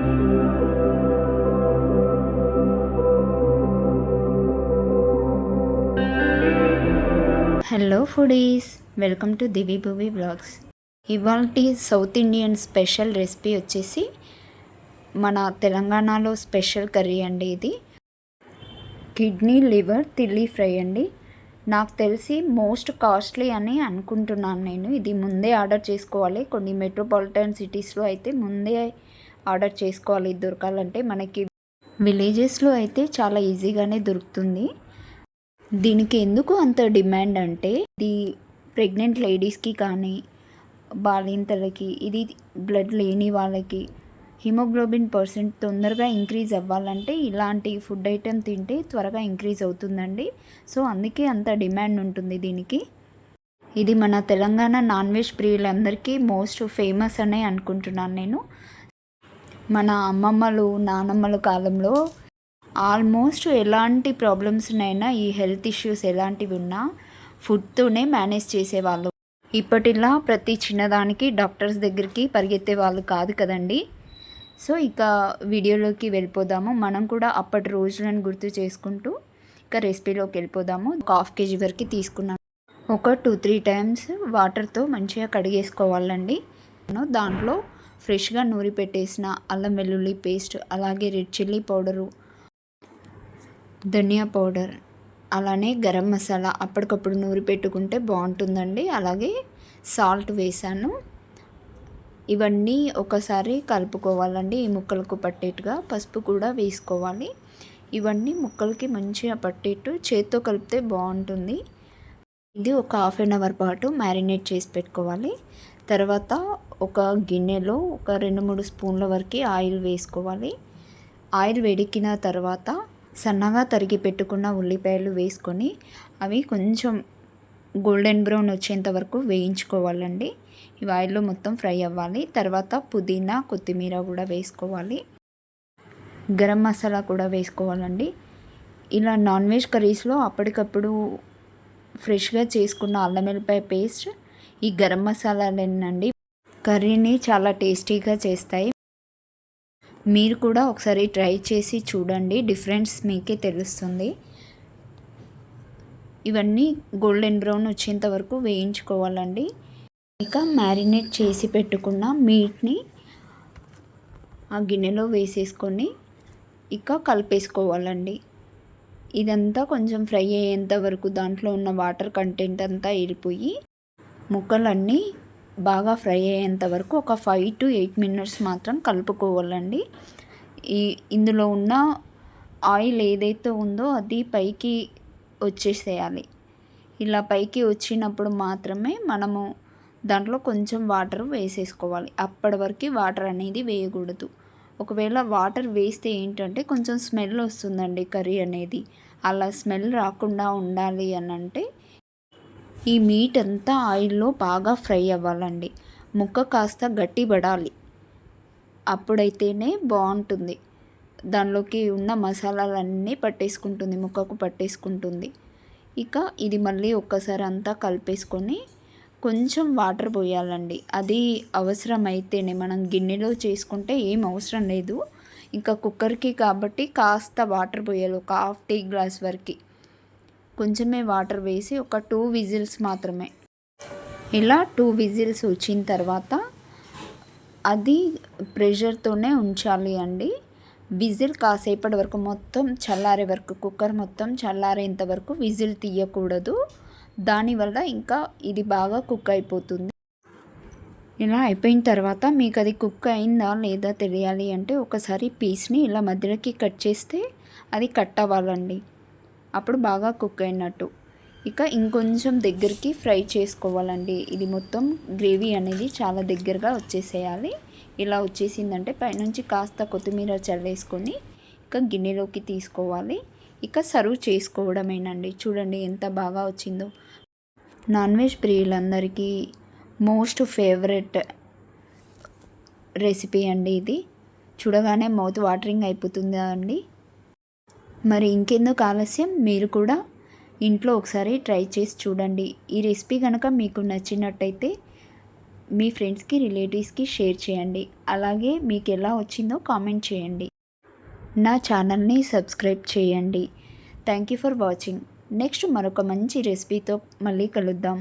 Hello foodies welcome to Divi Bhuvi blogs ఇవాళ south Indian special recipe వచ్చేసి మన తెలంగాణలో స్పెషల్ కర్రీ అండి ఇది. కిడ్నీ లివర్ తిల్లీ ఫ్రై అండి. నాకు తెలిసి మోస్ట్ కాస్ట్లీ అని అనుకుంటున్నాను నేను. ఇది ముందే ఆర్డర్ చేసుకోవాలి. కొన్ని మెట్రోపాలిటన్ సిటీస్లో అయితే ముందే ఆర్డర్ చేసుకోవాలి ఇది దొరకాలంటే మనకి విలేజెస్లో అయితే చాలా ఈజీగానే దొరుకుతుంది. దీనికి ఎందుకు అంత డిమాండ్ అంటే ఇది ప్రెగ్నెంట్ లేడీస్కి కానీ బాలింతలకి ఇది బ్లడ్ లేని వాళ్ళకి హిమోగ్లోబిన్ పర్సెంట్ తొందరగా ఇంక్రీజ్ అవ్వాలంటే ఇలాంటి ఫుడ్ ఐటెం తింటే త్వరగా ఇంక్రీజ్ అవుతుందండి. సో అందుకే అంత డిమాండ్ ఉంటుంది దీనికి. ఇది మన తెలంగాణ నాన్ వెజ్ ప్రియులందరికీ మోస్ట్ ఫేమస్ అనే అనుకుంటున్నాను నేను. మన అమ్మమ్మలు నానమ్మల కాలంలో ఆల్మోస్ట్ ఎలాంటి ప్రాబ్లమ్స్నైనా ఈ హెల్త్ ఇష్యూస్ ఎలాంటివి ఉన్నా ఫుడ్తోనే మేనేజ్ చేసేవాళ్ళు. ఇప్పటిలా ప్రతి చిన్నదానికి డాక్టర్స్ దగ్గరికి పరిగెత్తే వాళ్ళు కాదు కదండి. సో ఇక వీడియోలోకి వెళ్ళిపోదాము. మనం కూడా అప్పటి రోజులను గుర్తు చేసుకుంటూ ఇక రెసిపీలోకి వెళ్ళిపోదాము. ఒక హాఫ్ కేజీ వరకు తీసుకున్నాను ఒక టూ త్రీ టైమ్స్ వాటర్తో మంచిగా కడిగేసుకోవాలండి. దాంట్లో ఫ్రెష్గా నూరి పెట్టేసిన అల్లం వెల్లుల్లి పేస్ట్ అలాగే రెడ్ చిల్లీ పౌడరు ధనియా పౌడర్ అలానే గరం మసాలా అప్పటికప్పుడు నూరి పెట్టుకుంటే బాగుంటుందండి. అలాగే సాల్ట్ వేసాను. ఇవన్నీ ఒకసారి కలుపుకోవాలండి ఈ ముక్కలకు పట్టేట్టుగా. పసుపు కూడా వేసుకోవాలి. ఇవన్నీ ముక్కలకి మంచిగా పట్టేట్టు చేత్తో కలిపితే బాగుంటుంది. ఇది ఒక హాఫ్ అన్ అవర్ పాటు మ్యారినేట్ చేసి పెట్టుకోవాలి. తర్వాత ఒక గిన్నెలో ఒక రెండు మూడు స్పూన్ల వరకు ఆయిల్ వేసుకోవాలి. ఆయిల్ వేడికిన తర్వాత సన్నగా తరిగి పెట్టుకున్న ఉల్లిపాయలు వేసుకొని అవి కొంచెం గోల్డెన్ బ్రౌన్ వచ్చేంత వరకు వేయించుకోవాలండి. ఇవి ఆయిల్లో మొత్తం ఫ్రై అవ్వాలి. తర్వాత పుదీనా కొత్తిమీర కూడా వేసుకోవాలి. గరం మసాలా కూడా వేసుకోవాలండి. ఇలా నాన్ వెజ్ కర్రీస్లో అప్పటికప్పుడు ఫ్రెష్గా చేసుకున్న అల్లం వెల్లిపాయ పేస్ట్ ఈ గరం మసాలాలేనండి కర్రీని చాలా టేస్టీగా చేస్తాయి. మీరు కూడా ఒకసారి ట్రై చేసి చూడండి. డిఫరెన్స్ మీకే తెలుస్తుంది. ఇవన్నీ గోల్డెన్ బ్రౌన్ వచ్చేంత వరకు వేయించుకోవాలండి. ఇక మ్యారినేట్ చేసి పెట్టుకున్న మీట్ని ఆ గిన్నెలో వేసేసుకొని ఇక కలిపేసుకోవాలండి. ఇదంతా కొంచెం ఫ్రై అయ్యేంత వరకు దాంట్లో ఉన్న వాటర్ కంటెంట్ అంతా వెళ్ళిపోయి ముక్కలన్నీ బాగా ఫ్రై అయ్యేంత వరకు ఒక ఫైవ్ టు ఎయిట్ మినిట్స్ మాత్రం కలుపుకోవాలండి. ఈ ఇందులో ఉన్న ఆయిల్ ఏదైతే ఉందో అది పైకి వచ్చేసేయాలి. ఇలా పైకి వచ్చినప్పుడు మాత్రమే మనము దాంట్లో కొంచెం వాటర్ వేసేసుకోవాలి. అప్పటి వరకు వాటర్ అనేది వేయకూడదు. ఒకవేళ వాటర్ వేస్తే ఏంటంటే కొంచెం స్మెల్ వస్తుందండి కర్రీ అనేది. అలా స్మెల్ రాకుండా ఉండాలి అని అంటే ఈ మీట్ అంతా ఆయిల్లో బాగా ఫ్రై అవ్వాలండి. ముక్క కాస్త గట్టిపడాలి అప్పుడైతేనే బాగుంటుంది. దానిలోకి ఉన్న మసాలాలన్నీ పట్టేసుకుంటుంది ముక్కకు పట్టేసుకుంటుంది. ఇక ఇది మళ్ళీ ఒక్కసారి అంతా కలిపేసుకొని కొంచెం వాటర్ పోయాలండి. అది అవసరమైతేనే మనం గిన్నెలో చేసుకుంటే ఏం అవసరం లేదు. ఇంకా కుక్కర్కి కాబట్టి కాస్త వాటర్ పోయాలి ఒక హాఫ్ టీ గ్లాస్ వరకు. కొంచెమే వాటర్ వేసి ఒక టూ విజిల్స్ మాత్రమే. ఇలా టూ విజిల్స్ వచ్చిన తర్వాత అది ప్రెషర్తోనే ఉంచాలి అండి. విజిల్ కాసేపటి వరకు మొత్తం చల్లారే వరకు కుక్కర్ మొత్తం చల్లారేంత వరకు విజిల్ తీయకూడదు. దానివల్ల ఇంకా ఇది బాగా కుక్ అయిపోతుంది. ఇలా అయిపోయిన తర్వాత మీకు అది కుక్ అయిందా లేదా తెలియాలి అంటే ఒకసారి పీస్ని ఇలా మధ్యలోకి కట్ చేస్తే అది కట్ అవ్వాలండి. అప్పుడు బాగా కుక్ అయినట్టు. ఇక ఇంకొంచెం దగ్గరికి ఫ్రై చేసుకోవాలండి. ఇది మొత్తం గ్రేవీ అనేది చాలా దగ్గరగా వచ్చేసేయాలి. ఇలా వచ్చేసిందంటే పైనుంచి కాస్త కొత్తిమీర చల్లేసుకొని ఇక గిన్నెలోకి తీసుకోవాలి. ఇక సర్వ్ చేసుకోవడమేనండి. చూడండి ఎంత బాగా వచ్చిందో. నాన్ వెజ్ ప్రియులందరికీ మోస్ట్ ఫేవరెట్ రెసిపీ అండి ఇది. చూడగానే మౌత్ వాటరింగ్ అయిపోతుందా అండి? మరి ఇంకెందుకు ఆలస్యం? మీరు కూడా ఇంట్లో ఒకసారి ట్రై చేసి చూడండి. ఈ రెసిపీ కనుక మీకు నచ్చినట్టయితే మీ ఫ్రెండ్స్కి రిలేటివ్స్కి షేర్ చేయండి. అలాగే మీకు ఎలా వచ్చిందో కామెంట్ చేయండి. నా ఛానల్ని సబ్స్క్రైబ్ చేయండి. Thank you for watching. Next మరొక మంచి రెసిపీతో మళ్ళీ కలుద్దాం.